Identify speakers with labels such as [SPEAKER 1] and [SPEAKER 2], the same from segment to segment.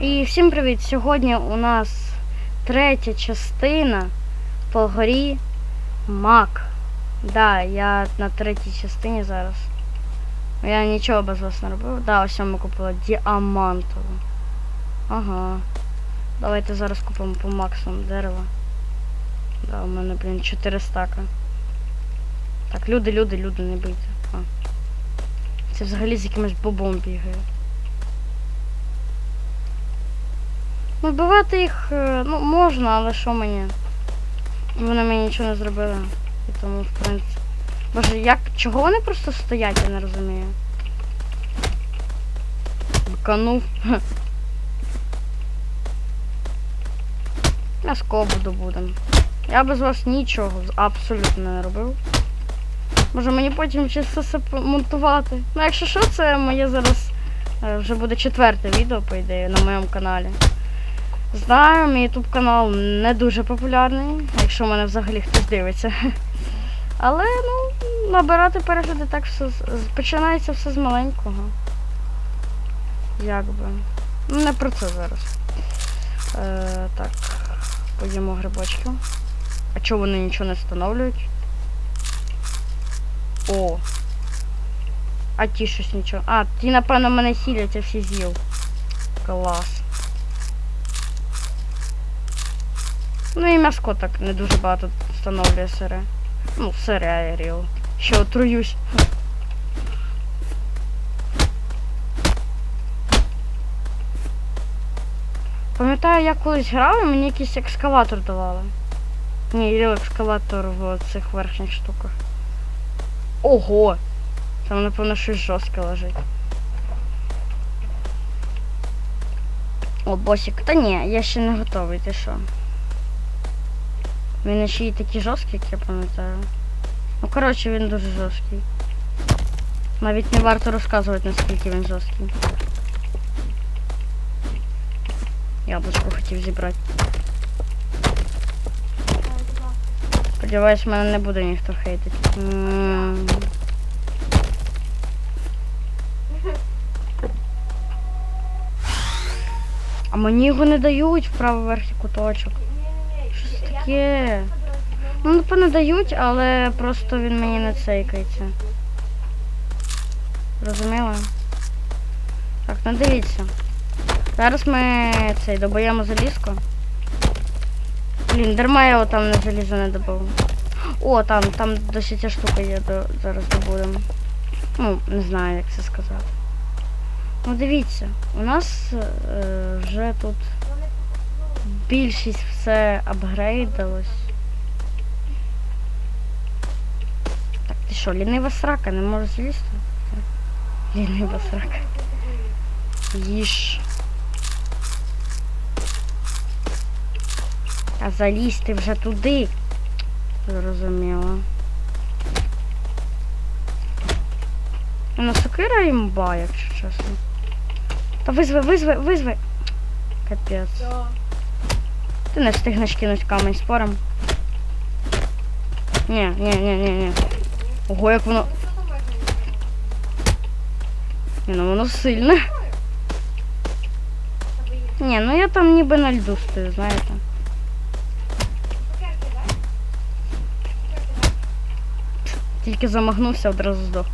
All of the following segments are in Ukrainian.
[SPEAKER 1] І всім привіт! Сьогодні у нас третя частина по горі Мак. Да, я на третій частині зараз. Я нічого без вас не робив. Да, ось ми купили діамантову. Ага. Давайте зараз купимо по максимуму дерева. Да, у мене, блін, 4 стака. Так, люди, люди, люди, не бийте. А. Це взагалі з якимось бобом бігає. Вбивати їх, е, ну, можна, але що мені? Вони мені нічого не зробили. І тому, в принципі. Боже, як. Чого вони просто стоять, я не розумію. Бканув. М'яско буду будем. Я без вас нічого абсолютно не робив. Може мені потім все це монтувати. Ну, якщо що, це моє зараз е, вже буде четверте відео, по ідеї, на моєму каналі. Знаю, мій YouTube канал не дуже популярний, якщо мене взагалі хтось дивиться. Але ну, набирати перегляди так все починається все з маленького. Як би. Ну, не про це зараз. Е, так, поїмо грибочки. А чого вони нічого не встановлюють? О. А ті щось нічого. А, ті, напевно, мене хілять, я всі з'їв. Клас. Ну і м'яско так не дуже багато встановлює сире. Ну, сире я ріл. Що отруюсь. Пам'ятаю, я колись грав і мені якийсь екскаватор давали. Ні, ріл екскаватор в цих верхніх штуках. Ого! Там, напевно, щось жорстке лежить. О, босик. Та ні, я ще не готовий, ти що? Він ще й такий жорсткий, як я пам'ятаю. Ну, коротше, він дуже жорсткий. Навіть не варто розказувати, наскільки він жорсткий. Яблучко хотів зібрати. Сподіваюсь, мене не буде ніхто хейтити. А мені його не дають в правий верхній куточок. Таке? Ну, напевно, дають, але просто він мені не цейкається. Розуміла? Так, ну дивіться. Зараз ми цей добаємо залізку. Блін, дарма я його там на залізо не добив. О, там, там досі ця штука є, до, зараз добудемо. Ну, не знаю, як це сказати. Ну дивіться, у нас е, вже тут більшість все апгрейдилось. Так, ти що, лінива срака, не можеш злізти? Лінива срака. Їж. А залізти вже туди. Зрозуміло. Ну, сокира імба, якщо чесно. Та визви, визви, визви. Капець. Ти не встигнеш кинуть камень спором. Ні, ні, ні, ні, ні. Ого, як воно. Ні, ну воно сильне. Ні, ну я там ніби на льду стою, знаєте. Тільки замахнувся, одразу здох.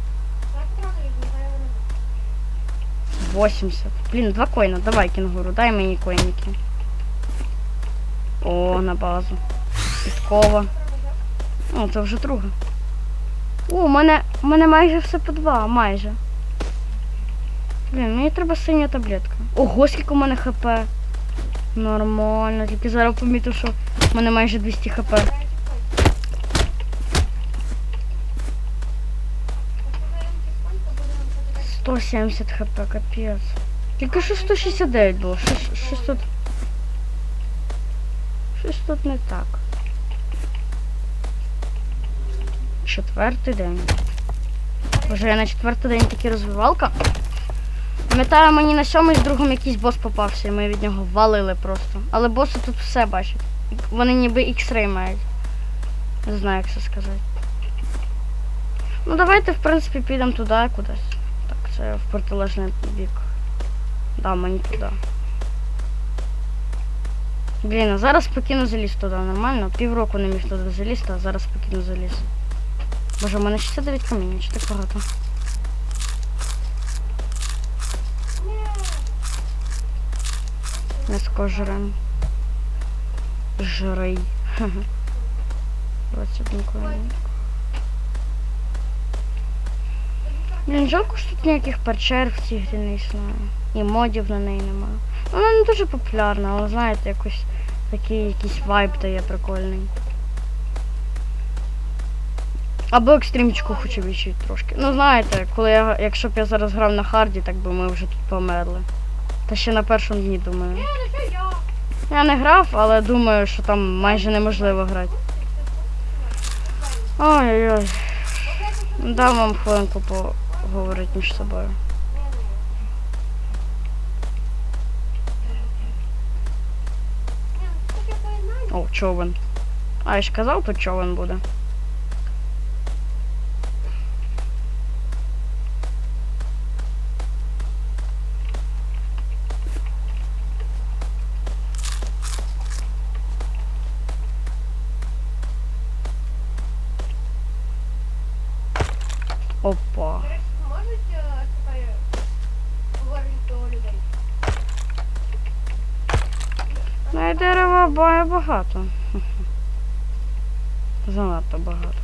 [SPEAKER 1] 80. Блін, два коїна. Давай, кінгуру, дай мені коїники. О, на базу. Підкова. О, це вже друга. О, у мене, у мене майже все по два, майже. Блін, мені треба синя таблетка. Ого, скільки у мене хп. Нормально, тільки зараз помітив, що в мене майже 200 хп. Сто 70 хп, капець. Тільки що 169 було. Щось, щось тут. Не так. Четвертий день. Боже, я на четвертий день таки розвивалка. Пам'ятаю, мені на сьомий з другом якийсь бос попався, і ми від нього валили просто. Але боси тут все бачать. Вони ніби X-ray мають. Не знаю, як це сказати. Ну давайте, в принципі, підемо туди кудись. Так, це в протилежний бік. Да, мені туди. Блін, а зараз спокійно заліз туди, нормально. Півроку не міг туди залізти, а зараз спокійно заліз. Боже, у мене 69 каміння, чи так багато? М'яско жрем. Жрей. 21 камінь. Блін, жалко, що тут ніяких печер в цій грі не існує. І модів на неї немає. Вона не дуже популярна, але знаєте, якось такий якийсь вайб дає прикольний. Або екстримчику хочу відчути трошки. Ну знаєте, коли я, якщо б я зараз грав на харді, так би ми вже тут померли. Та ще на першому дні думаю. Я не грав, але думаю, що там майже неможливо грати. Ой-ой-ой. Дам вам хвилинку поговорити між собою. О, човен. А я ж казав, тут човен буде. Ну і дерева бає багато. Занадто багато.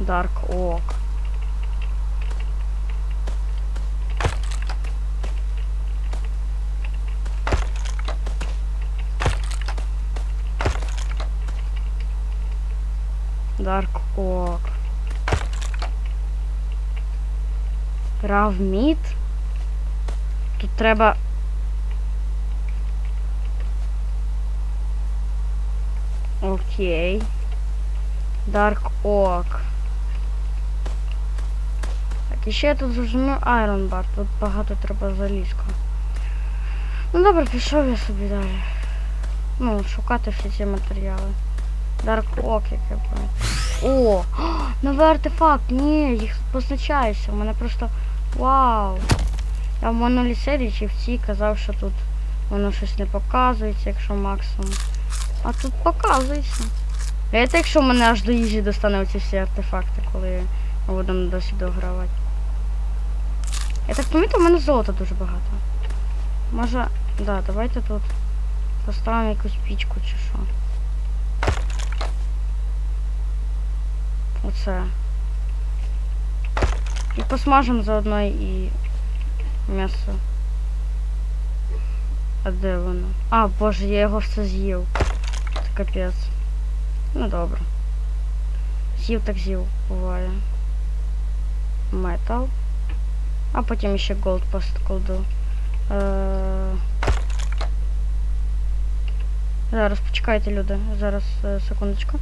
[SPEAKER 1] Dark Oak. Dark Равміт. Тут треба. Окей. Dark Oak. Так, і ще я тут зрозумів Iron Bar. Тут багато треба залізку. Ну добре, пішов я собі далі. Ну, шукати всі ці матеріали. Dark Oak, як я пам'ятаю. О! Новий артефакт! Ні, їх позначається. У мене просто. Вау! Я в минулій серії чи в цій казав, що тут воно щось не показується, якщо максимум. А тут показується. Це якщо мене аж до їжі достане оці всі артефакти, коли ми будемо досі догравати. Я так помітив, у мене золота дуже багато. Може, да, давайте тут поставимо якусь пічку чи що. Оце. І посмажемо заодно і м'ясо. А де воно? А, боже, я його все з'їв. Це капець. Ну добре. З'їв так з'їв, буває. Метал. А потім ще голд посткладу. Е... Зараз почекайте, люди. Зараз е, секундочку.